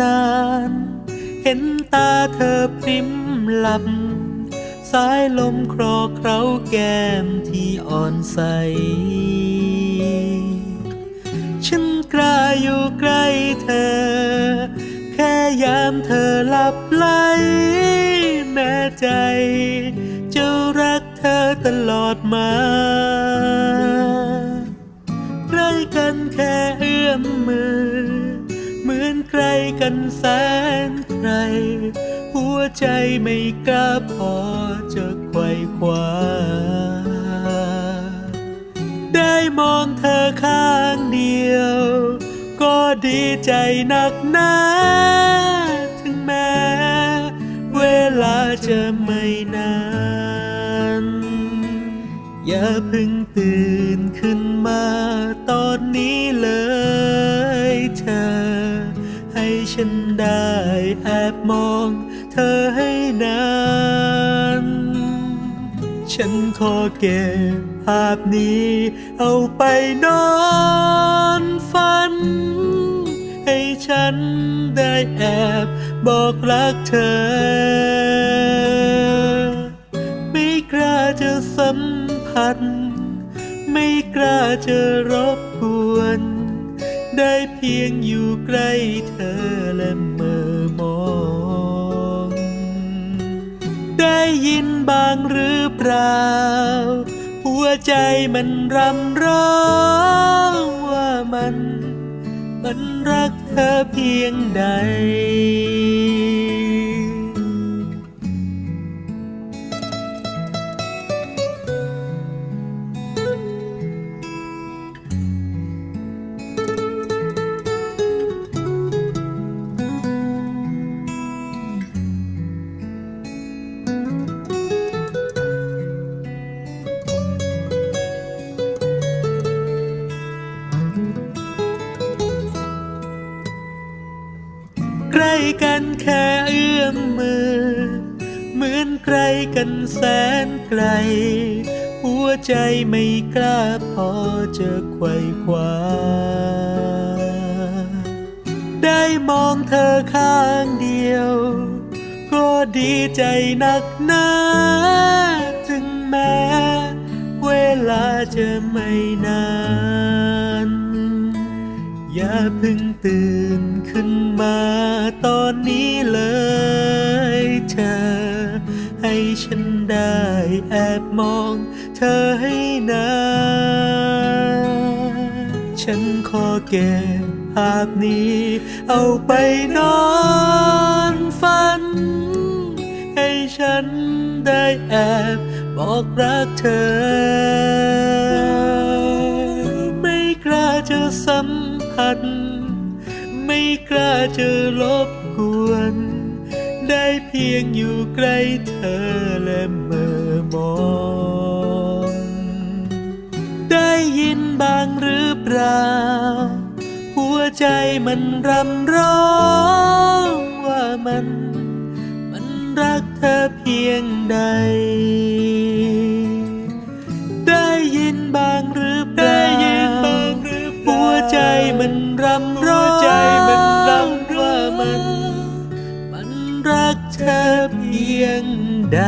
เธอนาน เห็นตาเธอพริมหลับ สายลมครอเคล้าแก้มที่อ่อนใส ฉันกล้าอยู่ใกล้เธอ แค่ยามเธอหลับไหลแม้ใจ จะรักเธอตลอดมาใกล้กันแค่เอื้อมมือ นใกล้กันแสนไกลหัวใจไม่กล้าพอจะไขว่คว้าได้มองเธอข้างเดียว ก็ดีใจหนักหนาถึงแม้เวลาจะไม่นานอย่าเพิ่งตื่นขึ้นมาตอนนี้เลย ฉันได้แอบมองเธอให้นาน ฉันขอเก็บภาพนี้เอาไปนอนฝัน ให้ฉันได้แอบบอกรักเธอ ไม่กล้าจะสัมผัส ไม่กล้าจะรบกวน ได้เพียงอยู่ใกล้เธอและเมื่อมอง ได้ยินบางหรือเปล่า หัวใจมันรำร้องว่ามัน มันรักเธอเพียงใด ใกล้กันแค่เอื้อมมือ เหมือนใกล้กันแสนไกล หัวใจไม่กล้าพอจะไขว่คว้าได้มองเธอข้างเดียว ก็ดีใจหนักหนาถึงแม้ เวลาจะไม่นาน อย่าเพิ่งตื่นขึ้นมาตอนนี้เลยเธอ ให้ฉันได้แอบมองเธอให้นานฉันขอเก็บภาพนี้ เอาไปนอนฝัน ให้ฉันได้แอบบอกรักเธอ จะสัมผัสไม่กล้าจะรบกวน ได้เพียงอยู่ใกล้เธอและเมื่อมอง ได้ยินบ้างหรือเปล่า หัวใจมันรำร้องว่ามัน มันรักเธอเพียงใด มันรำร้องใจมันรำร้องว่ามัน มันรักเธอเพียงใด